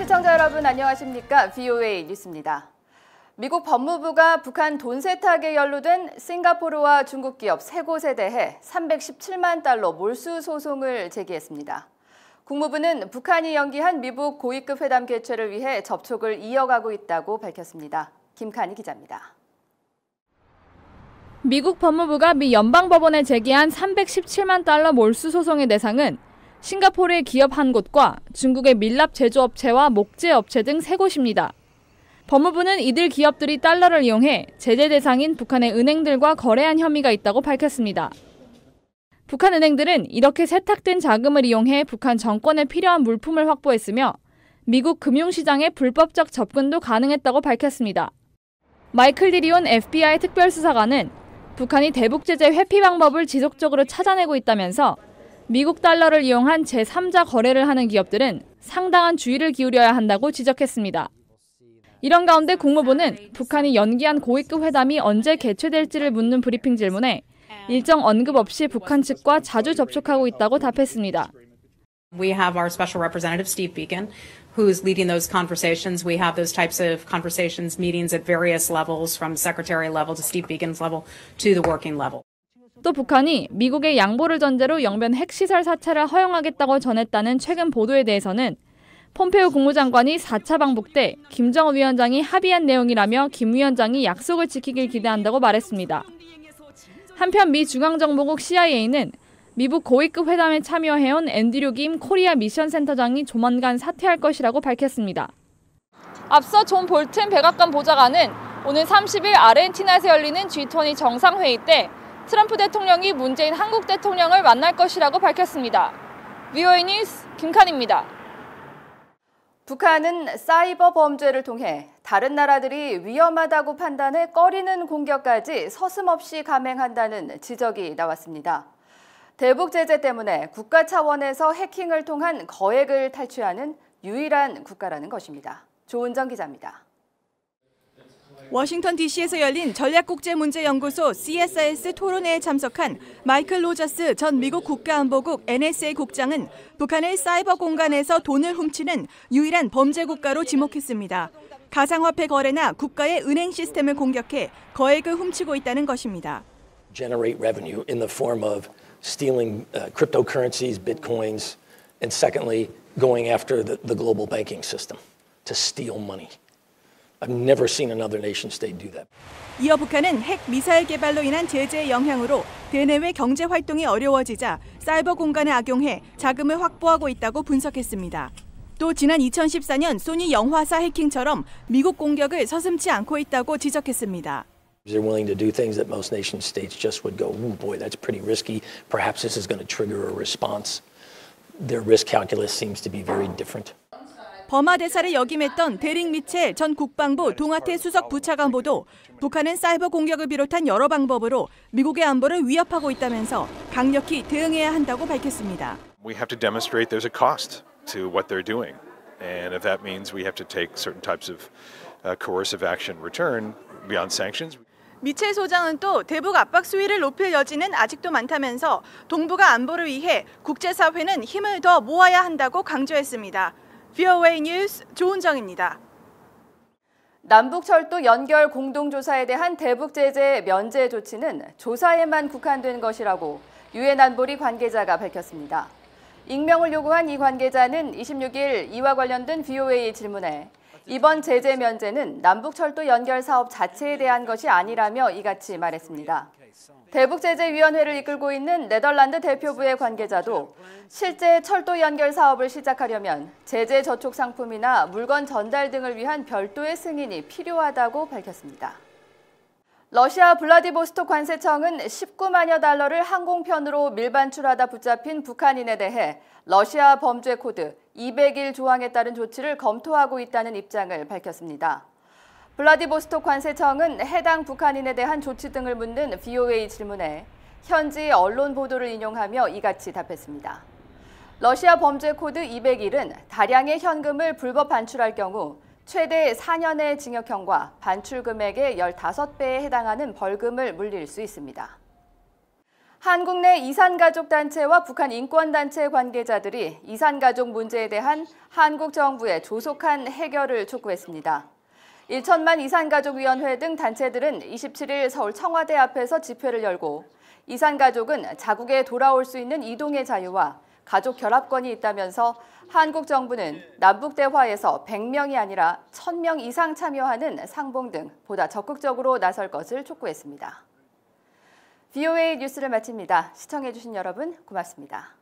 시청자 여러분 안녕하십니까? VOA 뉴스입니다. 미국 법무부가 북한 돈 세탁에 연루된 싱가포르와 중국 기업 세 곳에 대해 317만 달러 몰수 소송을 제기했습니다. 국무부는 북한이 연기한 미국 고위급 회담 개최를 위해 접촉을 이어가고 있다고 밝혔습니다. 김칸희 기자입니다. 미국 법무부가 미 연방법원에 제기한 317만 달러 몰수 소송의 대상은 싱가포르의 기업 한 곳과 중국의 밀랍 제조업체와 목재업체 등 세 곳입니다. 법무부는 이들 기업들이 달러를 이용해 제재 대상인 북한의 은행들과 거래한 혐의가 있다고 밝혔습니다. 북한 은행들은 이렇게 세탁된 자금을 이용해 북한 정권에 필요한 물품을 확보했으며 미국 금융시장에 불법적 접근도 가능했다고 밝혔습니다. 마이클 리리온 FBI 특별수사관은 북한이 대북 제재 회피 방법을 지속적으로 찾아내고 있다면서 미국 달러를 이용한 제3자 거래를 하는 기업들은 상당한 주의를 기울여야 한다고 지적했습니다. 이런 가운데 국무부는 북한이 연기한 고위급 회담이 언제 개최될지를 묻는 브리핑 질문에 일정 언급 없이 북한 측과 자주 접촉하고 있다고 답했습니다. We have our special representative Steve Beacon who's leading those conversations. We have those types of conversations, meetings at various levels from secretary level to Steve Beacon's level to the working level. 또 북한이 미국의 양보를 전제로 영변 핵시설 사찰을 허용하겠다고 전했다는 최근 보도에 대해서는 폼페오 국무장관이 4차 방북 때 김정은 위원장이 합의한 내용이라며 김 위원장이 약속을 지키길 기대한다고 말했습니다. 한편 미 중앙정보국 CIA는 미국 고위급 회담에 참여해온 앤드류 김 코리아 미션 센터장이 조만간 사퇴할 것이라고 밝혔습니다. 앞서 존 볼튼 백악관 보좌관은 오늘 30일 아르헨티나에서 열리는 G20 정상회의 때 트럼프 대통령이 문재인 한국 대통령을 만날 것이라고 밝혔습니다. VOA 뉴스 김칸입니다. 북한은 사이버 범죄를 통해 다른 나라들이 위험하다고 판단해 꺼리는 공격까지 서슴없이 감행한다는 지적이 나왔습니다. 대북 제재 때문에 국가 차원에서 해킹을 통한 거액을 탈취하는 유일한 국가라는 것입니다. 조은정 기자입니다. 워싱턴 DC에서 열린 전략국제문제연구소 CSIS 토론회에 참석한 마이클 로저스 전 미국 국가안보국 NSA 국장은 북한을 사이버 공간에서 돈을 훔치는 유일한 범죄 국가로 지목했습니다. 가상화폐 거래나 국가의 은행 시스템을 공격해 거액을 훔치고 있다는 것입니다. generate revenue in the form of stealing uh, cryptocurrencies, bitcoins, and secondly, going after the global banking system to steal money. I've never seen another nation state do that. 이어 북한은 핵 미사일 개발로 인한 제재의 영향으로 대내외 경제 활동이 어려워지자 사이버 공간에 악용해 자금을 확보하고 있다고 분석했습니다. 또 지난 2014년 소니 영화사 해킹처럼 미국 공격을 서슴지 않고 있다고 지적했습니다. They're willing to do things that most nation states just would go, oh boy, that's pretty risky. Perhaps this is going to trigger a response. Their risk calculus seems to be very different. 버마 대사를 역임했던 데릭 미첼 전 국방부 동아태 수석 부차관보도 북한은 사이버 공격을 비롯한 여러 방법으로 미국의 안보를 위협하고 있다면서 강력히 대응해야 한다고 밝혔습니다. We have to demonstrate there's a cost to what they're doing. And if that means we have to take certain types of uh, coercive action return beyond sanctions. 미첼 소장은 또 대북 압박 수위를 높일 여지는 아직도 많다면서 동북아 안보를 위해 국제사회는 힘을 더 모아야 한다고 강조했습니다. VOA 뉴스 조은정입니다. 남북철도 연결 공동조사에 대한 대북 제재 면제 조치는 조사에만 국한된 것이라고 유엔 안보리 관계자가 밝혔습니다. 익명을 요구한 이 관계자는 26일 이와 관련된 VOA 질문에 이번 제재 면제는 남북철도 연결 사업 자체에 대한 것이 아니라며 이같이 말했습니다. 대북제재위원회를 이끌고 있는 네덜란드 대표부의 관계자도 실제 철도 연결 사업을 시작하려면 제재 저촉 상품이나 물건 전달 등을 위한 별도의 승인이 필요하다고 밝혔습니다. 러시아 블라디보스토크 관세청은 19만여 달러를 항공편으로 밀반출하다 붙잡힌 북한인에 대해 러시아 범죄 코드 201 조항에 따른 조치를 검토하고 있다는 입장을 밝혔습니다. 블라디보스토크 관세청은 해당 북한인에 대한 조치 등을 묻는 VOA 질문에 현지 언론 보도를 인용하며 이같이 답했습니다. 러시아 범죄 코드 201은 다량의 현금을 불법 반출할 경우 최대 4년의 징역형과 반출 금액의 15배에 해당하는 벌금을 물릴 수 있습니다. 한국 내 이산가족 단체와 북한 인권단체 관계자들이 이산가족 문제에 대한 한국 정부의 조속한 해결을 촉구했습니다. 1천만 이산가족위원회 등 단체들은 27일 서울 청와대 앞에서 집회를 열고 이산가족은 자국에 돌아올 수 있는 이동의 자유와 가족 결합권이 있다면서 한국 정부는 남북 대화에서 100명이 아니라 1000명 이상 참여하는 상봉 등 보다 적극적으로 나설 것을 촉구했습니다. VOA 뉴스를 마칩니다. 시청해주신 여러분 고맙습니다.